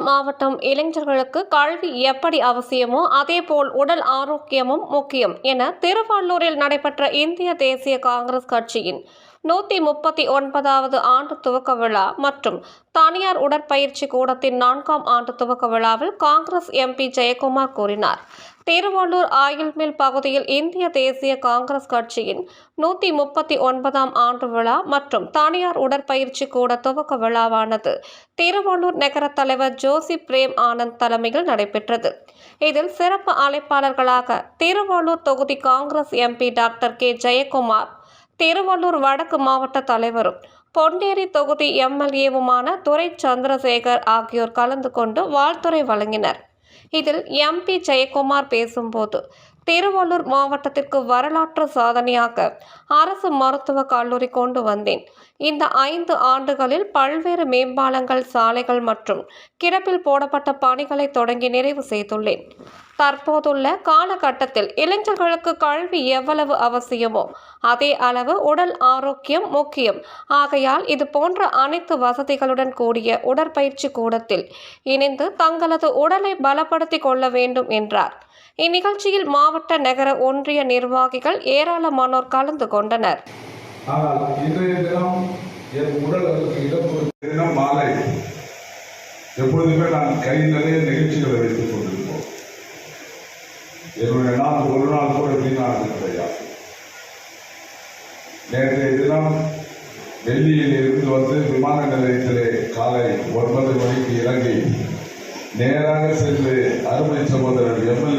மாவட்டம் இளைஞர்களுக்கு கல்வி எப்படி அவசியமோ அதேபோல் உடல் ஆரோக்கியமும் முக்கியம் என திருவள்ளூரில் நடைபெற்ற இந்திய தேசிய காங்கிரஸ் கட்சியின் நூற்றி முப்பத்தி ஒன்பதாவது ஆண்டு துவக்க விழா மற்றும் தனியார் உடற்பயிற்சி கூடத்தின் நான்காம் ஆண்டு துவக்க விழாவில் காங்கிரஸ் எம்பி ஜெயக்குமார் கூறினார். திருவள்ளூர் ஆயில்மில் பகுதியில் இந்திய தேசிய காங்கிரஸ் கட்சியின் நூற்றி முப்பத்தி ஒன்பதாம் ஆண்டு விழா மற்றும் தனியார் உடற்பயிற்சி கூட துவக்க விழாவானது திருவள்ளூர் நகர தலைவர் ஜோசி பிரேம் ஆனந்த் தலைமையில் நடைபெற்றது. இதில் சிறப்பு அழைப்பாளர்களாக திருவள்ளூர் தொகுதி Congress MP doctor K Jayakumar Thiruvallur வடக்கு மாவட்ட தலைவரும் பொண்டேரி தொகுதி எம்எல்ஏவுமான துரை சந்திரசேகர் ஆகியோர் கலந்து கொண்டு வாழ்த்துரை வழங்கினர். இதில் எம்பி ஜெயக்குமார் பேசும்போது திருவள்ளூர் மாவட்டத்திற்கு வரலாற்று சாதனையாக அரசு மருத்துவக் கல்லூரி கொண்டு வந்தேன். இந்த ஐந்து ஆண்டுகளில் பல்வேறு மேம்பாலங்கள் சாலைகள் மற்றும் கிடப்பில் போடப்பட்ட பணிகளை தொடங்கி நிறைவு செய்துள்ளேன். தற்போதுள்ள காலகட்டத்தில் இளைஞர்களுக்கு கல்வி எவ்வளவு அவசியமோ அதே அளவு உடல் ஆரோக்கியம் முக்கியம். ஆகையால் இது போன்ற அனைத்து வசதிகளுடன் கூடிய உடற்பயிற்சி கூடத்தில் இணைந்து தங்களது உடலை பலப்படுத்திக் கொள்ள வேண்டும் என்றார். இந்நிகழ்ச்சியில் மாவட்ட நகர ஒன்றிய நிர்வாகிகள் ஏராளமானோர் கலந்து கொண்டனர். எப்பொழுதுமே நான் கை நிறைய நிகழ்ச்சிகளை வைத்துக் கொண்டிருப்போம். என்னுடைய நாள் ஒரு நாள் கூட வீணாக கிடையாது நேற்றைய தினம் டெல்லியில் இருந்து வந்து விமான நிலையத்திலே காலை ஒன்பது மணிக்கு இறங்கி நேராக சென்று அருமை சகோதரர் எம்எல்ஏ